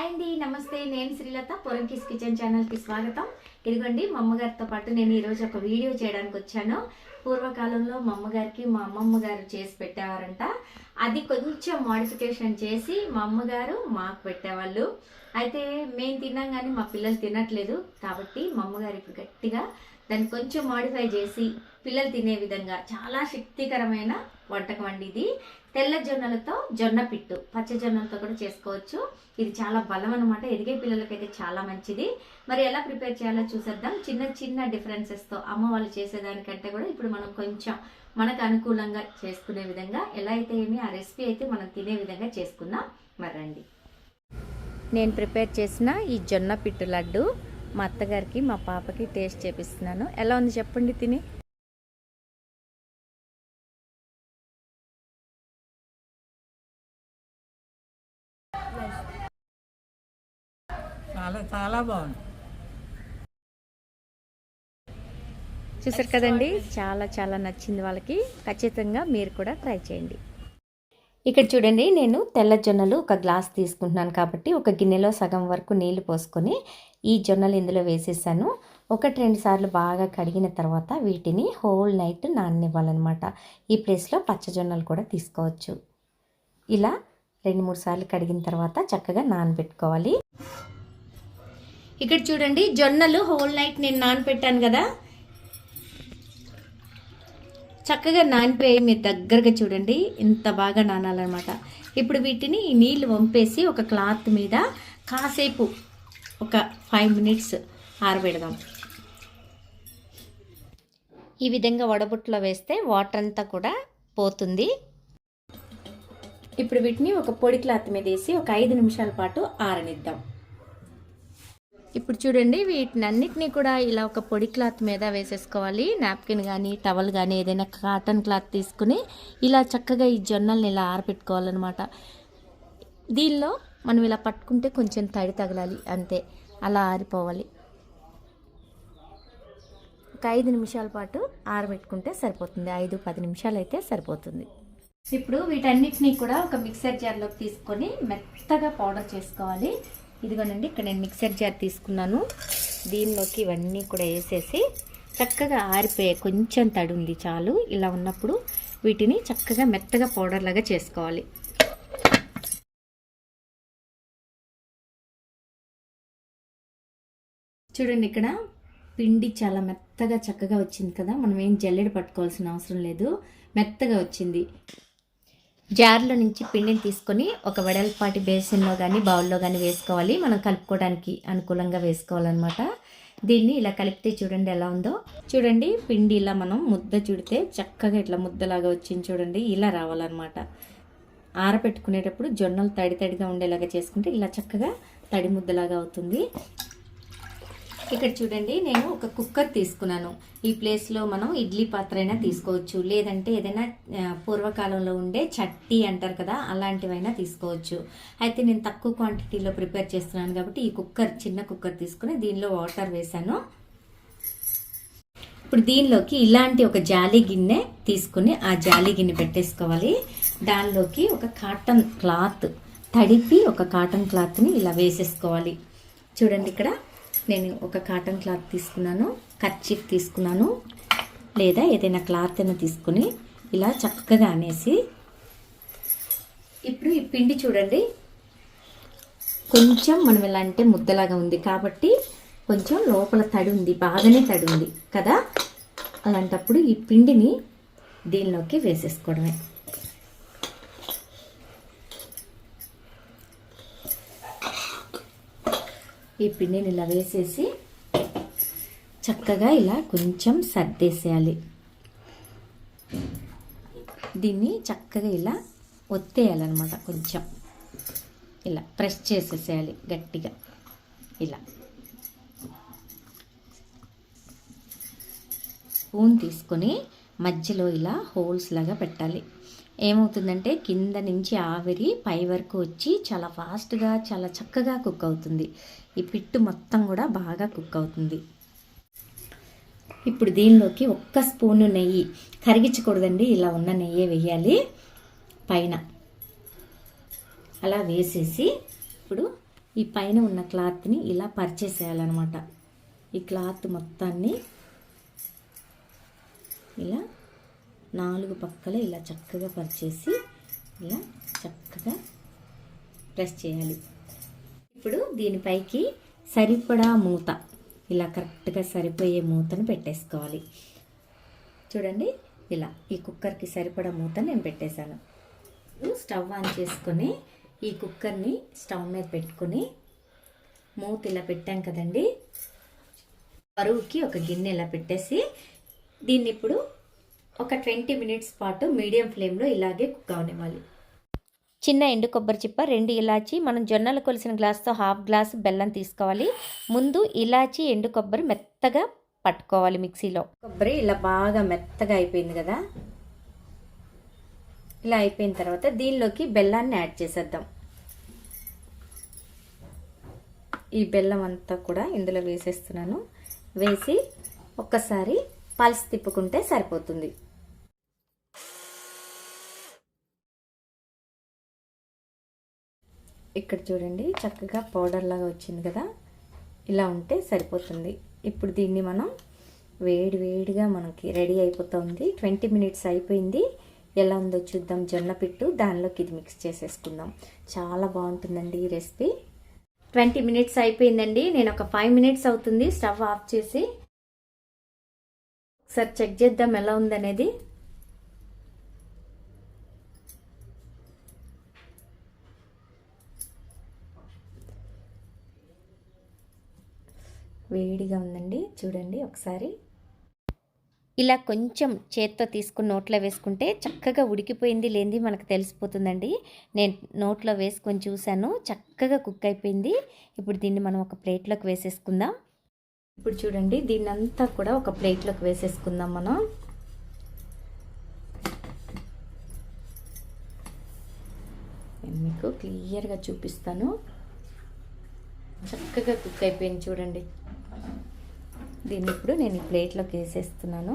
Hi అండి నమస్తే. నేను శ్రీలత పొరంకిస్ కిచెన్ ఛానల్కి స్వాగతం. ఇదిగోండి మా అమ్మగారితో పాటు నేను ఈరోజు ఒక వీడియో చేయడానికి వచ్చాను. పూర్వకాలంలో మా అమ్మగారికి మా అమ్మమ్మ గారు చేసి పెట్టేవారంట. అది కొంచెం మాడిఫికేషన్ చేసి మా అమ్మగారు మాకు పెట్టేవాళ్ళు. అయితే మేము తిన్నాం కానీ మా పిల్లలు తినట్లేదు. కాబట్టి మా అమ్మగారు ఇప్పుడు గట్టిగా దాన్ని కొంచెం మాడిఫై చేసి పిల్లలు తినే విధంగా చాలా శక్తికరమైన వంటకం అండి ఇది. తెల్ల జొన్నలతో జొన్న పిట్టు పచ్చ జొన్నలతో కూడా చేసుకోవచ్చు. ఇది చాలా బలం అనమాట ఎదిగే పిల్లలకైతే చాలా మంచిది. మరి ఎలా ప్రిపేర్ చేయాలో చూసేద్దాం. చిన్న చిన్న డిఫరెన్సెస్తో అమ్మ వాళ్ళు చేసేదానికంటే కూడా ఇప్పుడు మనం కొంచెం మనకు అనుకూలంగా చేసుకునే విధంగా ఎలా అయితే ఏమి ఆ రెసిపీ అయితే మనం తినే విధంగా చేసుకుందాం. మరి రండి. నేను ప్రిపేర్ చేసిన ఈ జొన్న పిట్టు లడ్డు మా అత్తగారికి మా పాపకి టేస్ట్ చేపిస్తున్నాను. ఎలా ఉంది చెప్పండి తిని? చాలా చాలా బాగుంది. చూసారు కదండి చాలా చాలా నచ్చింది వాళ్ళకి. ఖచ్చితంగా మీరు కూడా ట్రై చేయండి. ఇక్కడ చూడండి నేను తెల్ల జొన్నలు ఒక గ్లాస్ తీసుకుంటున్నాను కాబట్టి ఒక గిన్నెలో సగం వరకు నీళ్ళు పోసుకొని ఈ జొన్నలు ఇందులో వేసేసాను. ఒకటి రెండు సార్లు బాగా కడిగిన తర్వాత వీటిని హోల్ నైట్ నాననివ్వాలన్నమాట. ఈ ప్లేస్లో పచ్చ జొన్నలు కూడా తీసుకోవచ్చు. ఇలా రెండు మూడు సార్లు కడిగిన తర్వాత చక్కగా నానబెట్టుకోవాలి. ఇక్కడ చూడండి జొన్నలు హోల్ నైట్ నేను నానబెట్టాను కదా. చక్కగా నానిపోయి మీరు దగ్గరగా చూడండి ఇంత బాగా నానాలన్నమాట. ఇప్పుడు వీటిని నీళ్ళు వంపేసి ఒక క్లాత్ మీద కాసేపు ఒక ఫైవ్ మినిట్స్ ఆరబెడదాం. ఈ విధంగా వడబుట్లో వేస్తే వాటర్ అంతా కూడా పోతుంది. ఇప్పుడు వీటిని ఒక పొడి క్లాత్ మీద వేసి ఒక ఐదు నిమిషాల పాటు ఆరనిద్దాం. ఇప్పుడు చూడండి వీటిని అన్నిటినీ కూడా ఇలా ఒక పొడి క్లాత్ మీద వేసేసుకోవాలి. నాప్కిన్ కానీ టవల్ కానీ ఏదైనా కాటన్ క్లాత్ తీసుకుని ఇలా చక్కగా ఈ జొన్నల్ని ఇలా ఆరబెట్టుకోవాలన్నమాట దీనిలో మనం ఇలా పట్టుకుంటే కొంచెం తడి తగలాలి అంతే. అలా ఆరిపోవాలి. ఒక ఐదు నిమిషాల పాటు ఆరబెట్టుకుంటే సరిపోతుంది. ఐదు పది నిమిషాలు అయితే సరిపోతుంది. ఇప్పుడు వీటన్నిటిని కూడా ఒక మిక్సర్ జార్లోకి తీసుకొని మెత్తగా పౌడర్ చేసుకోవాలి. ఇదిగోనండి ఇక్కడ నేను మిక్సర్ జార్ తీసుకున్నాను. దీనిలోకి ఇవన్నీ కూడా వేసేసి చక్కగా ఆరిపోయే కొంచెం తడి ఉంది చాలు. ఇలా ఉన్నప్పుడు వీటిని చక్కగా మెత్తగా పౌడర్ లాగా చేసుకోవాలి. చూడండి ఇక్కడ పిండి చాలా మెత్తగా చక్కగా వచ్చింది కదా. మనం ఏం జల్లెడ పట్టుకోవాల్సిన అవసరం లేదు. మెత్తగా వచ్చింది. జార్లో నుంచి పిండిని తీసుకొని ఒక వెడల్పాటి బేసిన్లో కానీ బౌల్లో కానీ వేసుకోవాలి. మనం కలుపుకోవడానికి అనుకూలంగా వేసుకోవాలన్నమాట. దీన్ని ఇలా కలిపితే చూడండి ఎలా ఉందో. చూడండి పిండి ఇలా మనం ముద్ద చుడితే చక్కగా ఇట్లా ముద్దలాగా వచ్చింది చూడండి. ఇలా రావాలన్నమాట. ఆరబెట్టుకునేటప్పుడు జొన్నలు తడి తడిగా ఉండేలాగా చేసుకుంటే ఇలా చక్కగా తడి ముద్దలాగా అవుతుంది. ఇక్కడ చూడండి నేను ఒక కుక్కర్ తీసుకున్నాను. ఈ ప్లేస్లో మనం ఇడ్లీ పాత్ర అయినా తీసుకోవచ్చు. లేదంటే ఏదైనా పూర్వకాలంలో ఉండే చట్టి అంటారు కదా అలాంటివైనా తీసుకోవచ్చు. అయితే నేను తక్కువ క్వాంటిటీలో ప్రిపేర్ చేస్తున్నాను కాబట్టి ఈ కుక్కర్ చిన్న కుక్కర్ తీసుకుని దీనిలో వాటర్ వేసాను ఇప్పుడు దీనిలోకి ఇలాంటి ఒక జాలి గిన్నె తీసుకుని ఆ జాలి గిన్నె పెట్టేసుకోవాలి. దానిలోకి ఒక కాటన్ క్లాత్ తడిపి ఒక కాటన్ క్లాత్ని ఇలా వేసేసుకోవాలి. చూడండి ఇక్కడ. నేను ఒక కాటన్ క్లాత్ తీసుకున్నాను కర్చీఫ్ తీసుకున్నాను లేదా ఏదైనా క్లాత్ అయినా తీసుకుని ఇలా చక్కగా అనేసి. ఇప్పుడు ఈ పిండి చూడండి. కొంచెం మనం ఎలా అంటే ముద్దలాగా ఉంది కాబట్టి కొంచెం లోపల తడి ఉంది బాగానే తడి ఉంది కదా? అలాంటప్పుడు ఈ పిండిని దీనిలోకి వేసేసుకోవడమే. ఈ పిండిని ఇలా వేసేసి చక్కగా ఇలా కొంచెం సర్దేసేయాలి. దీన్ని చక్కగా ఇలా ఒత్తేయాలన్నమాట కొంచెం. ఇలా ప్రెస్ చేసేసేయాలి గట్టిగా. ఇలా. స్పూన్ తీసుకొని మధ్యలో ఇలా హోల్స్ లాగా పెట్టాలి. ఏమవుతుందంటే కింద నుంచి ఆవిరి పై వరకు వచ్చి చాలా ఫాస్ట్గా చాలా చక్కగా కుక్ అవుతుంది. ఈ పిట్టు మొత్తం కూడా బాగా కుక్ అవుతుంది. ఇప్పుడు దీనిలోకి ఒక్క స్పూను నెయ్యి కరిగించకూడదండి. ఇలా ఉన్న నెయ్యి వేయాలి. పైన అలా వేసేసి ఇప్పుడు ఈ పైన ఉన్న క్లాత్ని ఇలా పరిచేసేయాలన్నమాట. ఈ క్లాత్ మొత్తాన్ని ఇలా నాలుగు పక్కల ఇలా చక్కగా పరిచేసి ఇలా చక్కగా ప్రెస్ చేయాలి. ఇప్పుడు దీనిపైకి సరిపడా మూత. ఇలా కరెక్ట్గా సరిపోయే మూతను పెట్టేసుకోవాలి. చూడండి ఇలా ఈ కుక్కర్కి సరిపడా మూత నేను పెట్టేశాను. స్టవ్ ఆన్ చేసుకొని ఈ కుక్కర్ని స్టవ్ మీద పెట్టుకొని మూత ఇలా పెట్టాం కదండి. బరువుకి ఒక గిన్నె ఇలా పెట్టేసి దీన్ని ఇప్పుడు ఒక ట్వంటీ మినిట్స్ పాటు మీడియం ఫ్లేమ్లో ఇలాగే కుక్ అవనివ్వాలి. చిన్న ఎండు కొబ్బరి చిప్ప రెండు ఇలాచి మనం జొన్నలు కొలిసిన గ్లాస్తో హాఫ్ గ్లాస్ బెల్లం తీసుకోవాలి. ముందు ఇలాచి ఎండు కొబ్బరి మెత్తగా పట్టుకోవాలి మిక్సీలో. కొబ్బరి ఇలా బాగా మెత్తగా అయిపోయింది కదా? ఇలా అయిపోయిన తర్వాత దీనిలోకి బెల్లాన్ని యాడ్ చేసేద్దాం. ఈ బెల్లం అంతా కూడా ఇందులో వేసేస్తున్నాను. వేసి ఒక్కసారి పల్స్ తిప్పుకుంటే సరిపోతుంది. ఇక్కడ చూడండి చక్కగా పౌడర్ లాగా వచ్చింది కదా? ఇలా ఉంటే సరిపోతుంది. ఇప్పుడు దీన్ని మనం వేడి వేడిగా మనకి రెడీ అయిపోతుంది. ట్వంటీ మినిట్స్ అయిపోయింది. ఎలా ఉందో చూద్దాం. జొన్న పిట్టు దానిలోకి ఇది మిక్స్ చేసేసుకుందాం. చాలా బాగుంటుందండి ఈ రెసిపీ. ట్వంటీ మినిట్స్ అయిపోయిందండి. నేను ఒక ఫైవ్ మినిట్స్ అవుతుంది. స్టవ్ ఆఫ్ చేసి ఒకసారి చెక్ చేద్దాం ఎలా ఉందనేది. వేడిగా ఉందండి. చూడండి ఒకసారి. ఇలా కొంచెం చేత్తో తీసుకుని నోట్లో వేసుకుంటే చక్కగా ఉడికిపోయింది లేనిది మనకు తెలిసిపోతుందండి. నేను నోట్లో వేసుకొని చూశాను చక్కగా కుక్ అయిపోయింది. ఇప్పుడు దీన్ని మనం ఒక ప్లేట్లోకి వేసేసుకుందాం. ఇప్పుడు చూడండి దీన్ని అంతా కూడా ఒక ప్లేట్లోకి వేసేసుకుందాం మనం. నేను మీకు క్లియర్గా చూపిస్తాను. చక్కగా కుక్ అయిపోయింది చూడండి. దీన్ని ఇప్పుడు నేను ఈ ప్లేట్లోకి వేసేస్తున్నాను.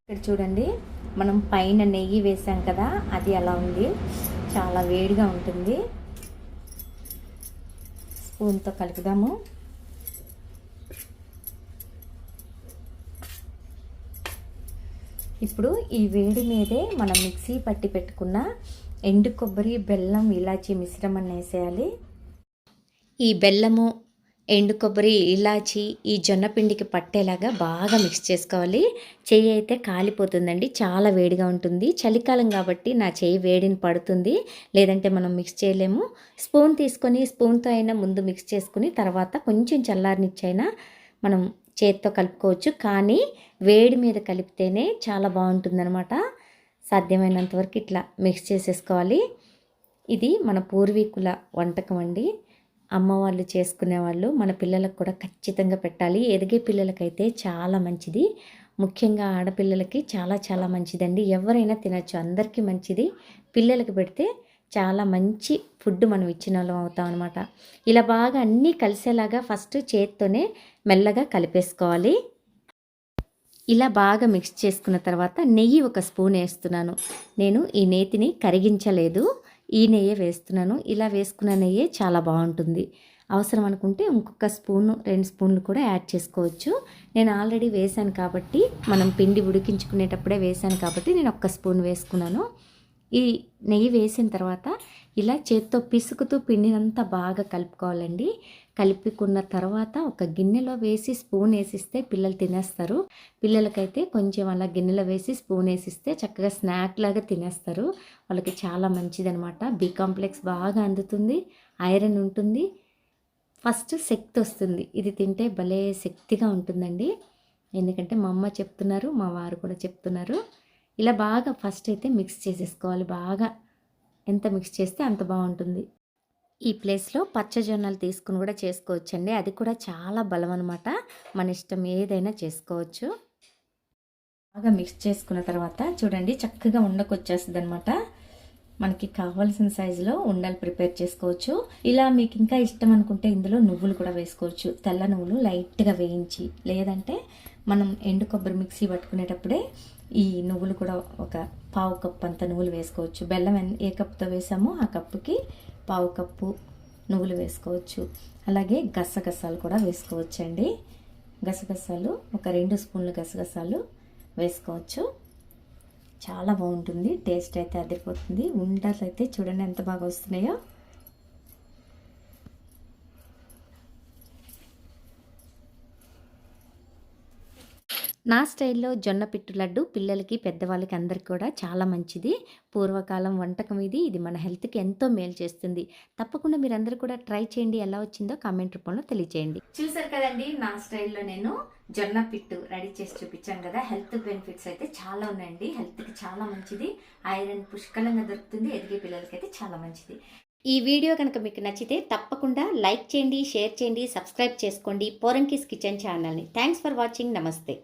ఇక్కడ చూడండి మనం పైన నెయ్యి వేసాం కదా అది అలా ఉంది. చాలా వేడిగా ఉంటుంది. స్పూన్తో కలుపుదాము. ఇప్పుడు ఈ వేడి మీదే మనం మిక్సీ పట్టి పెట్టుకున్న ఎండు కొబ్బరి బెల్లం ఇలాచీ మిశ్రమాన్ని వేసేయాలి. ఈ బెల్లము ఎండు కొబ్బరి ఇలాచి ఈ జొన్న పిండికి పట్టేలాగా బాగా మిక్స్ చేసుకోవాలి. చెయ్యి అయితే కాలిపోతుందండి చాలా వేడిగా ఉంటుంది. చలికాలం కాబట్టి నా చెయ్యి వేడిని పడుతుంది. లేదంటే మనం మిక్స్ చేయలేము. స్పూన్ తీసుకొని స్పూన్తో అయినా ముందు మిక్స్ చేసుకుని తర్వాత కొంచెం చల్లారినిచ్చైనా మనం చేత్తో కలుపుకోవచ్చు. కానీ వేడి మీద కలిపితేనే చాలా బాగుంటుందన్నమాట. సాధ్యమైనంత వరకు ఇట్లా మిక్స్ చేసేసుకోవాలి. ఇది మన పూర్వీకుల వంటకం అండి. అమ్మ వాళ్ళు చేసుకునేవాళ్ళు మన పిల్లలకు కూడా ఖచ్చితంగా పెట్టాలి. ఎదిగే పిల్లలకైతే చాలా మంచిది. ముఖ్యంగా ఆడపిల్లలకి చాలా చాలా మంచిదండి. ఎవరైనా తినచ్చు. అందరికీ మంచిది. పిల్లలకి పెడితే చాలా మంచి ఫుడ్ మనం ఇచ్చిన వాళ్ళం అవుతాం అనమాట ఇలా బాగా అన్నీ కలిసేలాగా ఫస్ట్ చేత్తోనే మెల్లగా కలిపేసుకోవాలి. ఇలా బాగా మిక్స్ చేసుకున్న తర్వాత నెయ్యి ఒక స్పూన్ వేస్తున్నాను. నేను ఈ నేతిని కరిగించలేదు. ఈ నెయ్యి వేస్తున్నాను. ఇలా వేసుకున్న నెయ్యి చాలా బాగుంటుంది. అవసరం అనుకుంటే ఇంకొక స్పూన్ రెండు స్పూన్లు కూడా యాడ్ చేసుకోవచ్చు. నేను ఆల్రెడీ వేశాను కాబట్టి మనం పిండి ఉడికించుకునేటప్పుడే వేశాను కాబట్టి నేను ఒక్క స్పూన్ వేసుకున్నాను. ఈ నెయ్యి వేసిన తర్వాత ఇలా చేత్తో పిసుకుతూ పిండినంతా బాగా కలుపుకోవాలండి. కలుపుకున్న తర్వాత ఒక గిన్నెలో వేసి స్పూన్ వేసిస్తే పిల్లలు తినేస్తారు. పిల్లలకైతే కొంచెం అలా గిన్నెలో వేసి స్పూన్ వేసిస్తే చక్కగా స్నాక్ లాగా తినేస్తారు. వాళ్ళకి చాలా మంచిదనమాట. బి కాంప్లెక్స్ బాగా అందుతుంది. ఐరన్ ఉంటుంది. ఫస్ట్ శక్తి వస్తుంది. ఇది తింటే భలే శక్తిగా ఉంటుందండి. ఎందుకంటే మా అమ్మ చెప్తున్నారు మా వారు కూడా చెప్తున్నారు. ఇలా బాగా ఫస్ట్ అయితే మిక్స్ చేసేసుకోవాలి. బాగా ఎంత మిక్స్ చేస్తే అంత బాగుంటుంది. ఈ ప్లేస్లో పచ్చజొన్నలు తీసుకుని కూడా చేసుకోవచ్చండి. అది కూడా చాలా బలం అనమాట మన ఇష్టం ఏదైనా చేసుకోవచ్చు. బాగా మిక్స్ చేసుకున్న తర్వాత చూడండి చక్కగా ఉండకొచ్చేస్తుంది అనమాట మనకి కావాల్సిన సైజులో ఉండలు ప్రిపేర్ చేసుకోవచ్చు. ఇలా మీకు ఇంకా ఇష్టం అనుకుంటే ఇందులో నువ్వులు కూడా వేసుకోవచ్చు. తెల్ల నువ్వులు లైట్గా వేయించి లేదంటే మనం ఎండు కొబ్బరి మిక్సీ పట్టుకునేటప్పుడే ఈ నువ్వులు కూడా ఒక పావు కప్పు అంత నువ్వులు వేసుకోవచ్చు. బెల్లం ఏ కప్పుతో వేసామో ఆ కప్పుకి పావు కప్పు నువ్వులు వేసుకోవచ్చు. అలాగే గసగసాలు కూడా వేసుకోవచ్చండి. గసగసాలు ఒక రెండు స్పూన్లు గసగసాలు వేసుకోవచ్చు. చాలా బాగుంటుంది. టేస్ట్ అయితే అదిరిపోతుంది. ఉండలు అయితే చూడండి ఎంత బాగా వస్తున్నాయో. నా స్టైల్లో జొన్న పిట్టు లడ్డు పిల్లలకి పెద్దవాళ్ళకి అందరికి కూడా చాలా మంచిది. పూర్వకాలం వంటకం ఇది. ఇది మన హెల్త్కి ఎంతో మేలు చేస్తుంది. తప్పకుండా మీరందరూ కూడా ట్రై చేయండి. ఎలా వచ్చిందో కామెంట్ రూపంలో తెలియజేయండి చూసారు కదండి నా స్టైల్లో నేను జొన్న పిట్టు రెడీ చేసి చూపించాను కదా. హెల్త్ బెనిఫిట్స్ అయితే చాలా ఉన్నాయండి. హెల్త్కి చాలా మంచిది. ఐరన్ పుష్కలంగా దొరుకుతుంది. ఎదిగే పిల్లలకి అయితే చాలా మంచిది. ఈ వీడియో కనుక మీకు నచ్చితే తప్పకుండా లైక్ చేయండి షేర్ చేయండి సబ్స్క్రైబ్ చేసుకోండి. పోరంకిస్ కిచెన్ ఛానల్ని. Thanks for watching. నమస్తే.